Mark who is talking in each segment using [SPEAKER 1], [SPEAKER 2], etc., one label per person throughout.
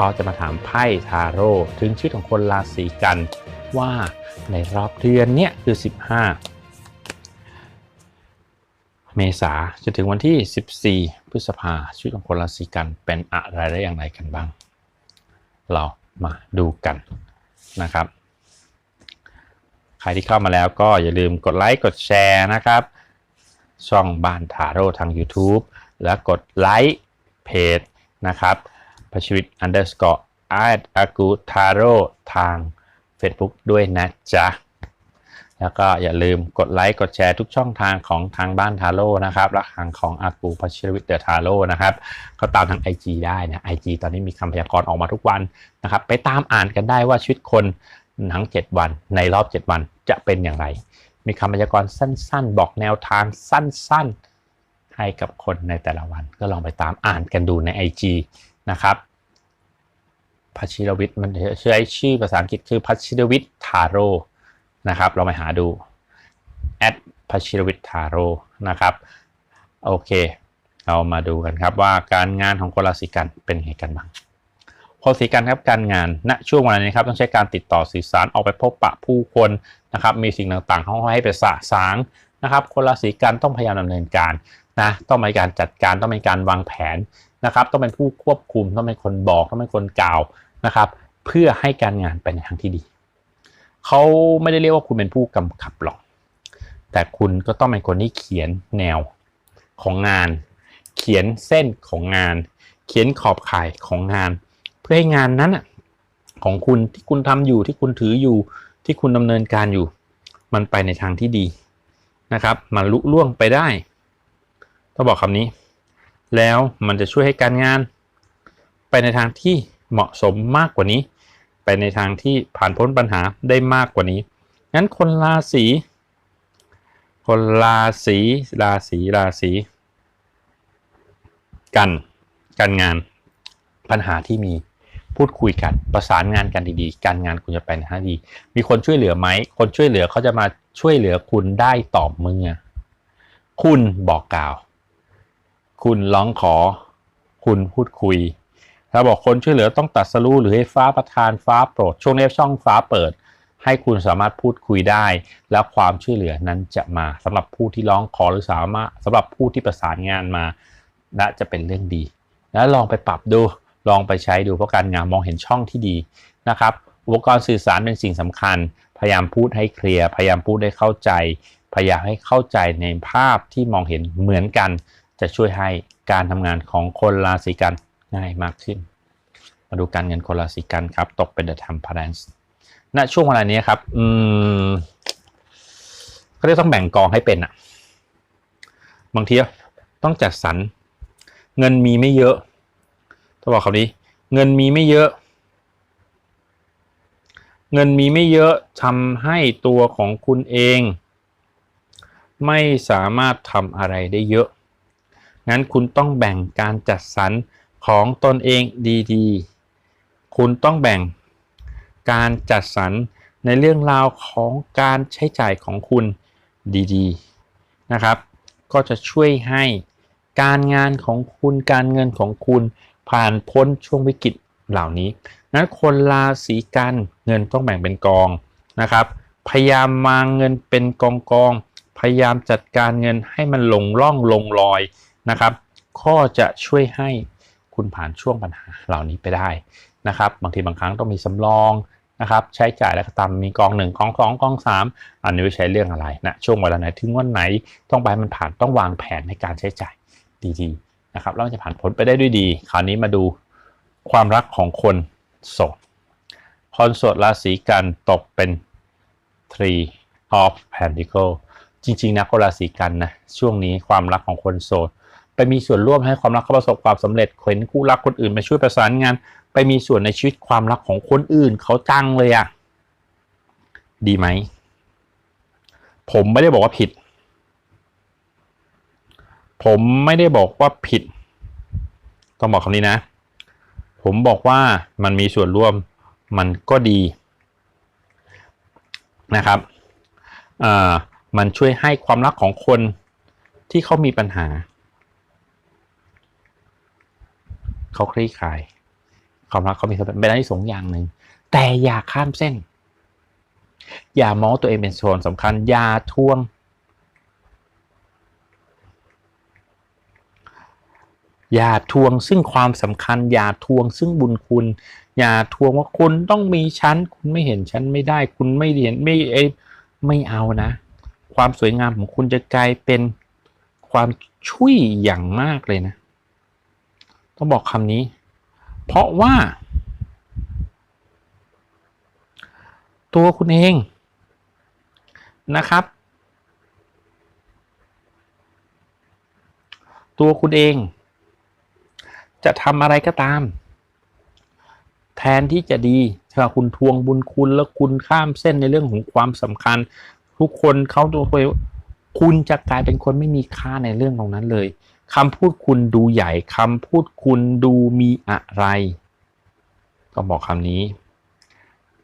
[SPEAKER 1] ราศีกันครับก็จะมาถามไพ่ทาโร่ถึงชีวิตของคนราศีกันว่าในรอบเดือนเนี้ยคือ 15 เมษาจนถึงวันที่ 14 พฤษภาชีวิตของคนราศีกันเป็นอะไรได้อย่างไรกันบ้าง เรามาดูกันนะครับ ใครที่เข้ามาแล้วก็อย่าลืมกดไลค์กดแชร์นะครับ ช่องบ้านทาโร่ทาง YouTube แล้วกดไลค์เพจนะครับ พชีวิต underscore art agu taro ทาง Facebook ด้วยนะจ๊ะ แล้วก็อย่าลืมกดไลค์กดแชร์ทุกช่องทางของทางบ้านทาโร่นะครับและทางของอากูพัชิรวิทย์เดอะทาโร่นะครับ ก็ตามทาง IG ได้นะ IG ตอนนี้มีคำพยากรณ์ออกมาทุกวันนะครับ ไปตามอ่านกันได้ว่าชีวิตคนทั้ง7 วันในรอบ 7 วันจะเป็นอย่างไร มีคำพยากรณ์สั้นๆ บอกแนวทางสั้นๆ ให้กับคนในแต่ละวัน ก็ลองไปตามอ่านกันดูใน IG นะครับพัชิรวิทย์มันใช้ชื่อภาษาอังกฤษคือพัชิรวิทย์ทาโร่นะครับ เราไปหาดูแอดพัชิรวิทย์ทาโร่นะครับ โอเค เรามาดูกันครับว่าการงานของคนราศีกันเป็นไงกันบ้างคนราศีกันครับการงานณช่วงเวลานี้ครับต้องใช้การติดต่อสื่อสารออกไปพบปะผู้คนนะครับ มีสิ่งต่างๆเข้าให้ไปสะสางนะครับ คนราศีกันต้องพยายามดำเนินการนะต้องมีการจัดการต้องมีการวางแผน นะครับ ต้องเป็นผู้ควบคุมต้องเป็นคนบอกต้องเป็นคนกล่าวนะครับ เพื่อให้การงานไปในทางที่ดีเขาไม่ได้เรียกว่าคุณเป็นผู้กำกับหรอก แต่คุณก็ต้องเป็นคนที่เขียนแนวของงาน เขียนเส้นของงาน เขียนขอบข่ายของงาน เพื่อให้งานนั้นของคุณที่คุณทำอยู่ที่คุณถืออยู่ที่คุณดำเนินการอยู่ มันไปในทางที่ดีนะครับ มันลุล่วงไปได้ ต้องบอกคำนี้ แล้วมันจะช่วยให้การงาน ไปในทางที่เหมาะสมมากกว่านี้ ไปในทางที่ผ่านพ้นปัญหาได้มากกว่านี้งั้นคนราศีคนราศีราศีราศีกันการงานปัญหาที่มีพูดคุยกันประสานงานกันดีๆ การงานคุณจะไปในทางดี มีคนช่วยเหลือไหม คนช่วยเหลือเขาจะมาช่วยเหลือคุณได้ต่อเมื่อ คุณบอกกล่าว คุณร้องขอ คุณพูดคุย ถ้าบอกคนช่วยเหลือต้องตัดสรู้หรือให้ฟ้าประทานฟ้าโปรด ช่วงนี้ช่องฟ้าเปิด ให้คุณสามารถพูดคุยได้ แล้วความช่วยเหลือนั้นจะมาสำหรับผู้ที่ร้องขอหรือสามารถสำหรับผู้ที่ประสานงานมาและจะเป็นเรื่องดี แล้วลองไปปรับดูลองไปใช้ดูเพราะการงานมองเห็นช่องที่ดีนะครับอุปกรณ์สื่อสารเป็นสิ่งสำคัญ พยายามพูดให้เคลียร์พยายามพูดให้เข้าใจ พยายามให้เข้าใจในภาพที่มองเห็นเหมือนกัน จะช่วยให้การทำงานของคนราศีกันง่ายมากขึ้น มาดูการเงินคนราศีกันครับ ตกเป็น The Temperance ณช่วงเวลานี้ครับ อืมก็เรียกต้องแบ่งกองให้เป็นอะบางทีต้องจัดสรรเงินมีไม่เยอะต้องบอกคำนี้ เงินมีไม่เยอะ เงินมีไม่เยอะทำให้ตัวของคุณเอง ไม่สามารถทำอะไรได้เยอะ งั้นคุณต้องแบ่งการจัดสรรของตนเองดีๆ คุณต้องแบ่งการจัดสรรในเรื่องราวของการใช้จ่ายของคุณดีๆนะครับ ก็จะช่วยให้การงานของคุณการเงินของคุณผ่านพ้นช่วงวิกฤตเหล่านี้นั้นคนราศีกันเงินต้องแบ่งเป็นกองนะครับ พยายามมาเงินเป็นกองกองพยายามจัดการเงินให้มันลงร่องลงรอย นะครับก็จะช่วยให้คุณผ่านช่วงปัญหาเหล่านี้ไปได้นะครับ บางทีบางครั้งต้องมีสำรองนะครับ ใช้จ่ายแล้วก็ตามมีกองหนึ่งกองสองกองสามอันนี้ไใช้เรื่องอะไรนะช่วงเวลาไหนถึงวันไหนต้องไปมันผ่านต้องวางแผนในการใช้จ่ายดีๆนะครับแล้วจะผ่านพ้นไปได้ด้วยดี คราวนี้มาดูความรักของคนโสดคนโสดราศีกันตกเป็น three of pentacle จริงๆนะคนราศีกันนะช่วงนี้ความรักของคนโสด ไปมีส่วนร่วมให้ความรักเขาประสบความสำเร็จเข็นคู่รักคนอื่นมาช่วยประสานงาน ไปมีส่วนในชีวิตความรักของคนอื่นเขาจังเลยอะดีไหม ผมไม่ได้บอกว่าผิด ผมไม่ได้บอกว่าผิด ต้องบอกคำนี้นะ ผมบอกว่ามันมีส่วนร่วมมันก็ดีนะครับอ่ามันช่วยให้ความรักของคนที่เขามีปัญหา เขาคลี่คลาย ความรักเขามีเป็นอะไรที่สงอย่างหนึ่ง แต่อย่าข้ามเส้น อย่ามองตัวเองเป็นส่วนสำคัญ อย่าทวง อย่าทวงซึ่งความสำคัญ อย่าทวงซึ่งบุญคุณ อย่าทวงว่าคุณต้องมีชั้น คุณไม่เห็นชั้นไม่ได้ คุณไม่เห็นไม่เอไม่เอานะ ความสวยงามของคุณจะกลายเป็นความช่วยอย่างมากเลยนะ ต้องบอกคำนี้ เพราะว่า ตัวคุณเองนะครับ ตัวคุณเอง จะทำอะไรก็ตาม แทนที่จะดีถ้าคุณทวงบุญคุณแล้วคุณข้ามเส้นในเรื่องของความสำคัญ ทุกคนเขาตัวไปคุณจะกลายเป็นคนไม่มีค่าในเรื่องตรงนั้นเลย คำพูดคุณดูใหญ่คำพูดคุณดูมีอะไร ต้องบอกคำนี้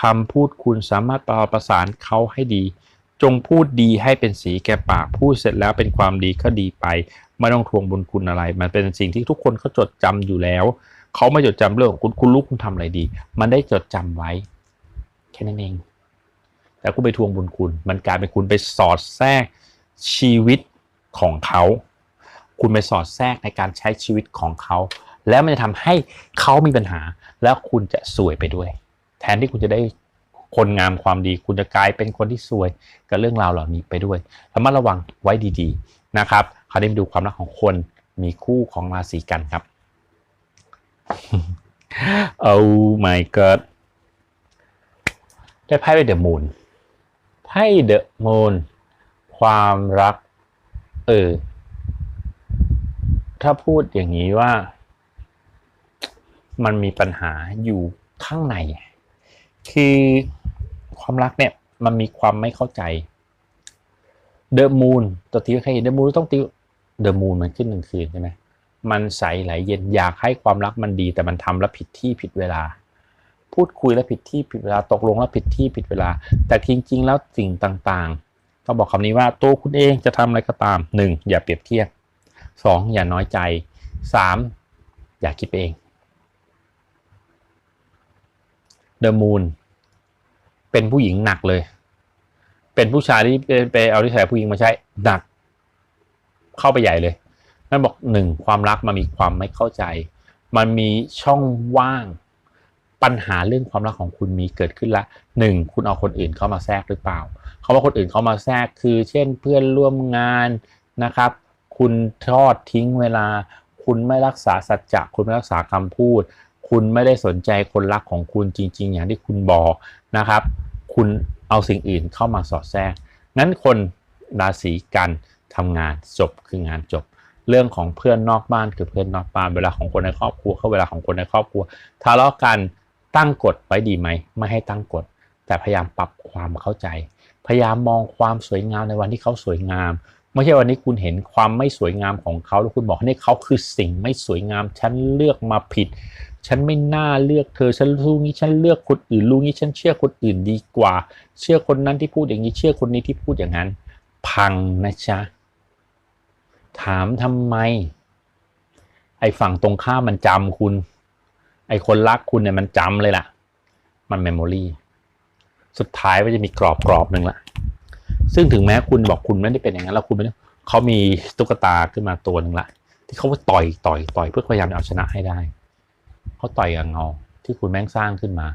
[SPEAKER 1] คำพูดคุณสามารถประสานเขาให้ดี จงพูดดีให้เป็นสีแก่ปากพูดเสร็จแล้วเป็นความดีก็ดีไป ไม่ต้องทวงบุญคุณอะไร มันเป็นสิ่งที่ทุกคนเขาจดจำอยู่แล้ว เขาไม่จดจำเรื่องของคุณคุณลูกคุณทำอะไรดี มันได้จดจำไว้ แค่นั้นเอง แต่คุณไปทวงบุญคุณ มันกลายเป็นคุณไปสอดแทรกชีวิตของเขา คุณไปสอดแทรกในการใช้ชีวิตของเขา แล้วมันจะทำให้เขามีปัญหา แล้วคุณจะสวยไปด้วย แทนที่คุณจะได้คนงามความดี คุณจะกลายเป็นคนที่สวยกับเรื่องราวเหล่านี้ไปด้วยระมัดระวังไว้ดีๆนะครับคราวนี้มาดูความรักของคนมีคู่ของราศีกันครับ Oh my god ได้ไพ่เดอะมูนไพ่เดอะมูนความรัก เออ ถ้าพูดอย่างนี้ว่า มันมีปัญหาอยู่ข้างใน คือความรักเนี่ย มันมีความไม่เข้าใจเดอะมูนตัวตีใครเดอะมูนต้องตีเดอะมูนมันขึ้นหนึ่งคืนใช่ไหมมันใสไหลเย็นอยากให้ความรักมันดี แต่มันทำแล้วผิดที่ผิดเวลา พูดคุยแล้วผิดที่ผิดเวลาตกลงแล้วผิดที่ผิดเวลา แต่จริง ๆ แล้วสิ่งต่างๆต้องบอกคำนี้ว่าตัวคุณเองจะทำอะไรก็ตามหนึ่งอย่าเปรียบเทียบ สองอย่าน้อยใจสามอย่าคิดเองเดอะมูนเป็นผู้หญิงหนักเลย เป็นผู้ชายที่ไปเอาที่ใส่ผู้หญิงมาใช้หนัก เข้าไปใหญ่เลย นั่นบอกหนึ่งความรักมันมีความไม่เข้าใจ มันมีช่องว่างปัญหาเรื่องความรักของคุณมีเกิดขึ้นละหนึ่งคุณเอาคนอื่นเข้ามาแทรกหรือเปล่าเขาว่าคนอื่นเข้ามาแทรกคือ เช่นเพื่อนร่วมงานนะครับ คุณทอดทิ้งเวลา คุณไม่รักษาสัจจะคุณไม่รักษาคำพูด คุณไม่ได้สนใจคนรักของคุณจริง ๆ อย่างที่คุณบอกนะครับ คุณเอาสิ่งอื่นเข้ามาสอดแทรกงั้นคนราศีกันทำงานจบคืองานจบ เรื่องของเพื่อนนอกบ้านคือเพื่อนนอกบ้านเวลาของคนในครอบครัวเขาเวลาของคนในครอบครัวทะเลาะกันตั้งกฎไว้ดีไหมไม่ให้ตั้งกฎ แต่พยายามปรับความเข้าใจ พยายามมองความสวยงามในวันที่เขาสวยงาม ไม่ใช่วันนี้คุณเห็นความไม่สวยงามของเขาแล้วคุณบอกนี่เขาคือสิ่งไม่สวยงาม ฉันเลือกมาผิด ฉันไม่น่าเลือกเธอ ฉันรู้งี้ ฉันเลือกคนอื่นรู้งี้ ฉันเชื่อคนอื่นดีกว่า เชื่อคนนั้นที่พูดอย่างนี้ เชื่อคนนี้ที่พูดอย่างนั้น พังนะจ๊ะ ถามทำไม ไอ้ฝั่งตรงข้ามมันจำคุณ ไอ้คนรักคุณเนี่ยมันจำเลยล่ะ มันเมมโมรีสุดท้ายมันจะมีกรอบกรอบหนึ่งละ ซึ่งถึงแม้คุณบอกคุณไม่ได้เป็นอย่างนั้นแล้วคุณไม่ได้เขามีตุ๊กตาขึ้นมาตัวหนึ่งละ ที่เขาต่อยต่อยต่อยเพื่อพยายามเอาชนะให้ได้เขาต่อยกับเงาที่คุณแม่งสร้างขึ้นมา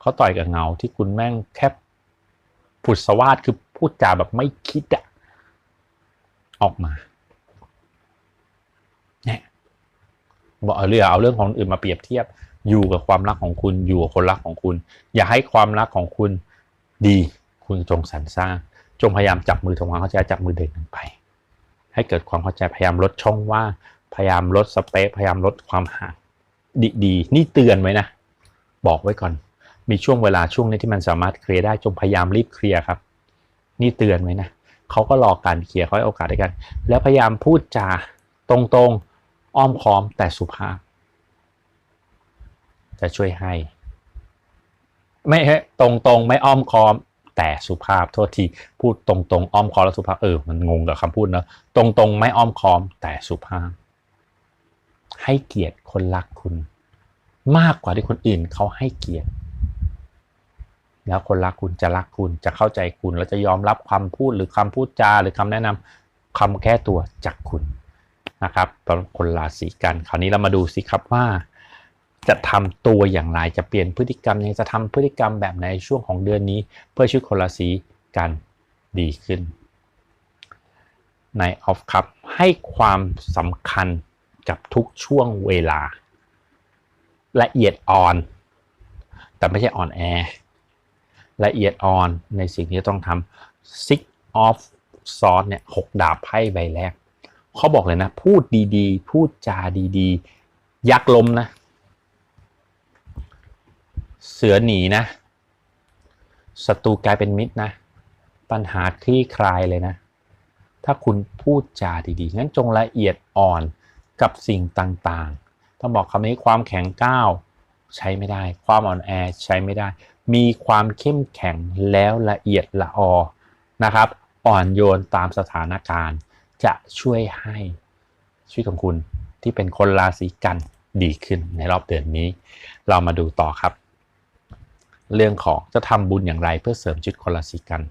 [SPEAKER 1] เขาต่อยกับเงาที่คุณแม่งแค่ผุดสวาดคือพูดจาแบบไม่คิดอะออกมาบอกเอาเรื่องเอาเรื่องของอื่นมาเปรียบเทียบ อยู่กับความรักของคุณ อยู่กับคนรักของคุณ อย่าให้ความรักของคุณดี คุณจงสรรสร้าง จงพยายามจับมือทำความเข้าใจจับมือเดินไป ให้เกิดความเข้าใจพยายามลดช่องว่างพยายามลดสเปซพยายามลดความห่างดีๆ นี่เตือนไว้นะ บอกไว้ก่อน มีช่วงเวลาช่วงนี้ที่มันสามารถเคลียร์ได้จงพยายามรีบเคลียร์ครับ นี่เตือนไว้นะเขาก็รอการเคลียร์เขาให้โอกาสได้กัน แล้วพยายามพูดจาตรงๆอ้อมค้อมแต่สุภาพ จะช่วยให้ ไม่ฮะตรงๆ ไม่อ้อมค้อม แต่สุภาพโทษทีพูดตรงๆ อ้อมค้อมแล้วสุภาพเออมันงงกับคำพูดเนะตรงๆ ไม่อ้อมค้อมแต่สุภาพ ให้เกียรติคนรักคุณ มากกว่าที่คนอื่นเขาให้เกียรติแล้วคนรักคุณจะรักคุณจะเข้าใจคุณ แล้วจะยอมรับคำพูดหรือคำพูดจาหรือคำแนะนำคำแก้ตัวจากคุณนะครับตอนคนราศีกันคราวนี้เรามาดูสิครับว่า จะทำตัวอย่างไรจะเปลี่ยนพฤติกรรมยังจะทำพฤติกรรมแบบในช่วงของเดือนนี้ เพื่อชีวิตคนราศีกันดีขึ้นในออฟคัพให้ความสำคัญกับทุกช่วงเวลา ละเอียดอ่อน แต่ไม่ใช่อ่อนแอละเอียดอ่อนในสิ่งที่ต้องทำ six of s o r d เนี่ยหกดาบไพ่ใบแรกเขาบอกเลยนะ พูดดีๆ พูดจาดีๆ ยักลมนะ เสือหนีนะศัตรูกลายเป็นมิตรนะ ปัญหาคลี่คลายเลยนะ ถ้าคุณพูดจาดีๆงั้นจงละเอียดอ่อนกับสิ่งต่างๆ ต้องบอกคำนี้ความแข็งก้าวใช้ไม่ได้ ความอ่อนแอใช้ไม่ได้ มีความเข้มแข็งแล้วละเอียดละออนะครับ อ่อนโยนตามสถานการณ์ จะช่วยให้ชีวิตของคุณที่เป็นคนราศีกันดีขึ้นในรอบเดือนนี้ เรามาดูต่อครับ เรื่องของจะทำบุญอย่างไรเพื่อเสริมชีวิตคนราศีกัน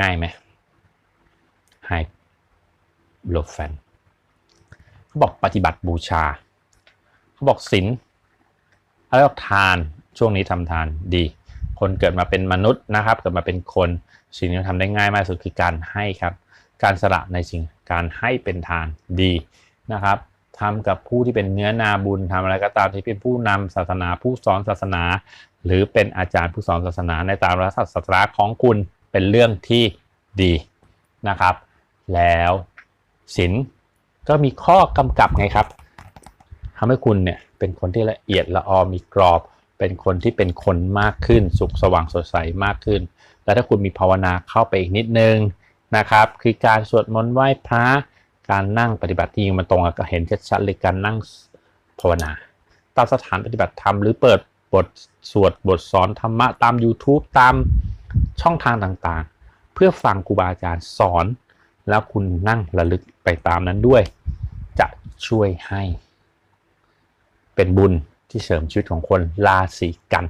[SPEAKER 1] ง่ายไหมไฮโลแฟนเขาบอกปฏิบัติบูชา เขาบอกศีลอะไรบอกทานช่วงนี้ทำทานดี คนเกิดมาเป็นมนุษย์นะครับ เกิดมาเป็นคนสิ่งที่ทำได้ง่ายมากสุดคือการให้ครับ การสละในสิ่งการให้เป็นทานดีนะครับ ทำกับผู้ที่เป็นเนื้อนาบุญทำอะไรก็ตามที่เป็นผู้นำศาสนาผู้สอนศาสนา หรือเป็นอาจารย์ผู้สอนศาสนาในตามรัฐศาสนาของคุณเป็นเรื่องที่ดีนะครับ แล้วศีลก็มีข้อกำกับไงครับทำให้คุณเนี่ยเป็นคนที่ละเอียดละออมีกรอบ เป็นคนที่เป็นคนมากขึ้น สุขสว่างสดใสมากขึ้น และถ้าคุณมีภาวนาเข้าไปอีกนิดนึงนะครับ คือการสวดมนต์ไหว้พระ การนั่งปฏิบัติที่มันตรงกับเห็นชัดๆเลยการนั่งภาวนาตามสถานปฏิบัติธรรมหรือเปิดบทสวดบทสอนธรรมะตาม YouTube ตามช่องทางต่างๆ เพื่อฟังครูบาอาจารย์สอน แล้วคุณนั่งระลึกไปตามนั้นด้วย จะช่วยให้ เป็นบุญที่เสริมชีวิตของคนราศีกัน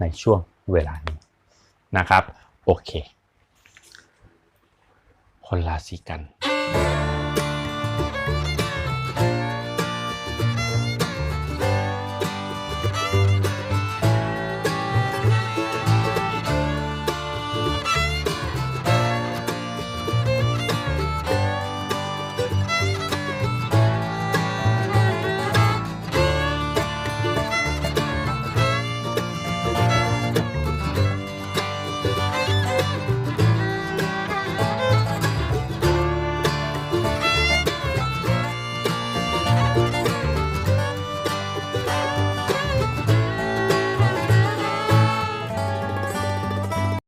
[SPEAKER 1] ในช่วงเวลานี้นะครับ โอเค คนราศีกัน